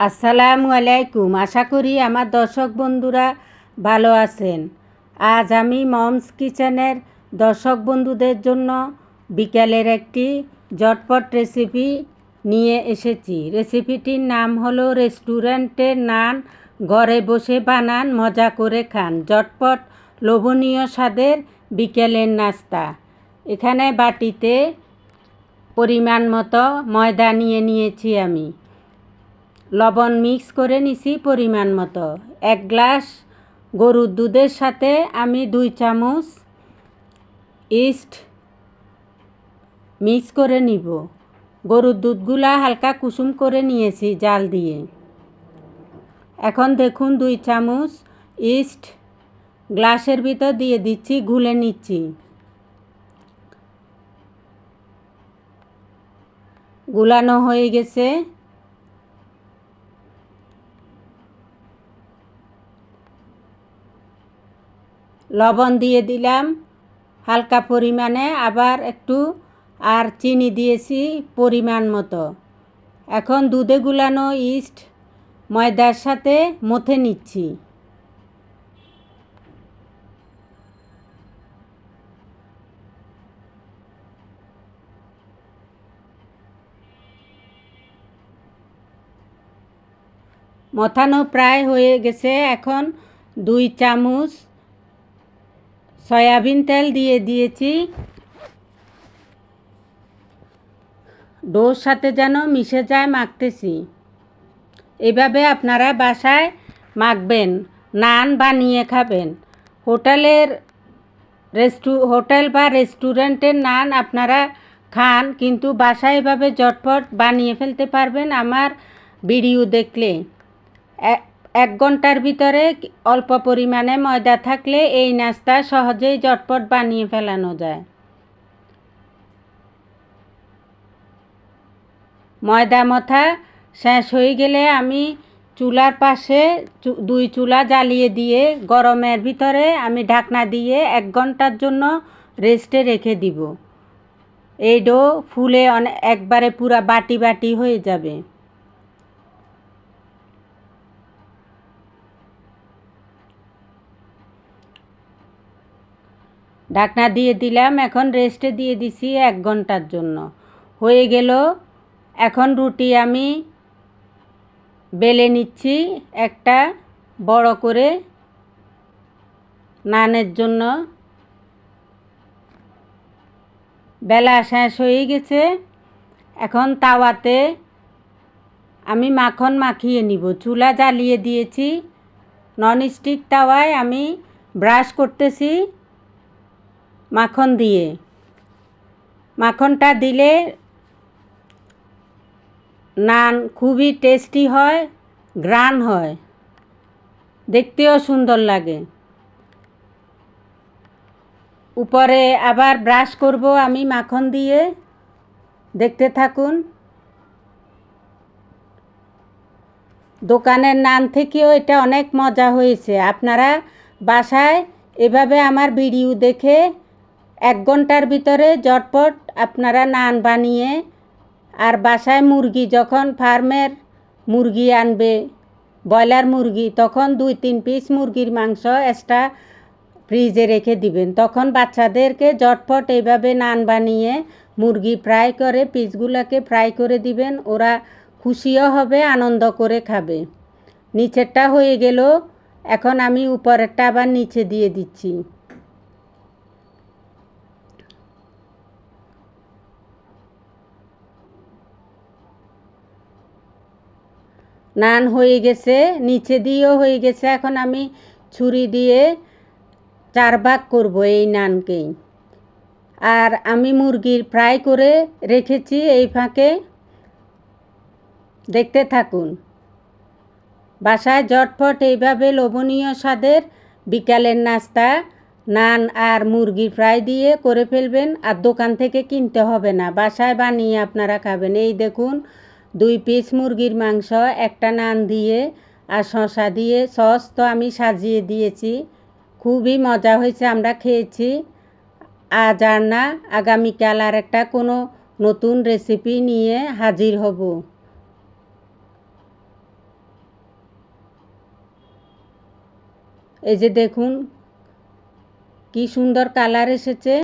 আসসালামু আলাইকুম। আশা করি আমার দর্শক বন্ধুরা ভালো আছেন। আজ আমি মমস কিচেনের দর্শক বন্ধুদের জন্য বিকেলের একটি জটপট রেসিপি নিয়ে এসেছি। রেসিপিটির নাম হলো রেস্টুরেন্টের নান, ঘরে বসে বানান, মজা করে খান। জটপট লোভনীয় স্বাদের বিকেলের নাস্তা। এখানে বাটিতে পরিমাণ মতো ময়দা নিয়ে নিয়েছি আমি। লবণ মিক্স করে নিছি পরিমাণ মতো। এক গ্লাস গরুর দুধের সাথে আমি দুই চামচ ইস্ট মিক্স করে নিব। গরুর দুধগুলা হালকা কুসুম করে নিয়েছি জাল দিয়ে। এখন দেখুন দুই চামচ ইস্ট গ্লাসের ভিতর দিয়ে দিচ্ছি ঘুলে নিচ্ছি। গুলানো হয়ে গেছে। লবণ দিয়ে দিলাম। হালকা পরিমাণে, আবার একটু, আর চিনি দিয়েছি পরিমাণ মতো। এখন দুধে গুলানো ইস্ট ময়দার সাথে মথে নিচ্ছি। মথানো প্রায় হয়ে গেছে। এখন দুই চামচ সয়াবিন তেল দিয়ে দিয়েছি। ডোর সাথে যেন মিশে যায় মাখতেছি। এভাবে আপনারা বাসায় মাখবেন, নান বানিয়ে খাবেন। হোটেলের রেস্টু, হোটেল বা রেস্টুরেন্টের নান আপনারা খান, কিন্তু বাসায় এভাবে জটপট বানিয়ে ফেলতে পারবেন আমার ভিডিও দেখলে। এক ঘণ্টার ভিতরে অল্প পরিমাণে ময়দা থাকলে এই নাস্তা সহজেই জটপট বানিয়ে ফেলানো যায়। ময়দা মথা শেষ হয়ে গেলে আমি চুলার পাশে দুই চুলা জ্বালিয়ে দিয়ে গরমের ভিতরে আমি ঢাকনা দিয়ে এক ঘণ্টার জন্য রেস্টে রেখে দিব। এই ডো ফুলে অনেক একবারে পুরা বাটি বাটি হয়ে যাবে। ঢাকনা দিয়ে দিলাম, এখন রেস্টে দিয়ে দিছি এক ঘণ্টার জন্য। হয়ে গেল, এখন রুটি আমি বেলে নিচ্ছি একটা বড় করে নানের জন্য। বেলা শেষ হয়ে গেছে, এখন তাওয়াতে আমি মাখন মাখিয়ে নিব। চুলা জ্বালিয়ে দিয়েছি ননস্টিক তাওয়ায় আমি ব্রাশ করতেছি। মাখন দিয়ে। মাখনটা দিলে নান খুবই টেস্টি হয় গ্রান হয়। দেখতেও সুন্দর লাগে। উপরে আবার ব্রাশ করব আমি মাখন দিয়ে। দেখতে থাকুন। দোকানের নান থেকেও এটা অনেক মজা হয়েছে। আপনারা বাসায় এভাবে আমার ভিডিও দেখে এক ঘণ্টার ভিতরে জটপট আপনারা নান বানিয়ে আর বাসায় মুরগি যখন ফার্মের মুরগি আনবে, ব্রয়লার মুরগি, তখন দুই তিন পিস মুরগির মাংস এক্সট্রা ফ্রিজে রেখে দিবেন। তখন বাচ্চাদেরকে জটপট এইভাবে নান বানিয়ে মুরগি ফ্রাই করে, পিসগুলোকে ফ্রাই করে দিবেন। ওরা খুশিও হবে, আনন্দ করে খাবে। নিচেরটা হয়ে গেল। এখন আমি উপরেরটা আবার নিচে দিয়ে দিচ্ছি। নান হয়ে গেছে, নিচে দিয়েও হয়ে গেছে। এখন আমি ছুরি দিয়ে চার ভাগ করব এই নানকেই। আর আমি মুরগির ফ্রাই করে রেখেছি এই ফাঁকে। দেখতে থাকুন। বাসায় জটফট এইভাবে লোভনীয় স্বাদের বিকালের নাস্তা, নান আর মুরগি ফ্রাই দিয়ে করে ফেলবেন। আর দোকান থেকে কিনতে হবে না। বাসায় বানিয়ে আপনারা খাবেন। এই দেখুন দুই পিস মুরগির মাংস, একটা নান দিয়ে আর শশা দিয়ে। সস তো আমি সাজিয়ে দিয়েছি। খুবই মজা হয়েছে, আমরা খেয়েছি। আর আর না, আগামীকাল আর একটা কোনো নতুন রেসিপি নিয়ে হাজির হব। এই যে দেখুন, কি সুন্দর কালার এসেছে।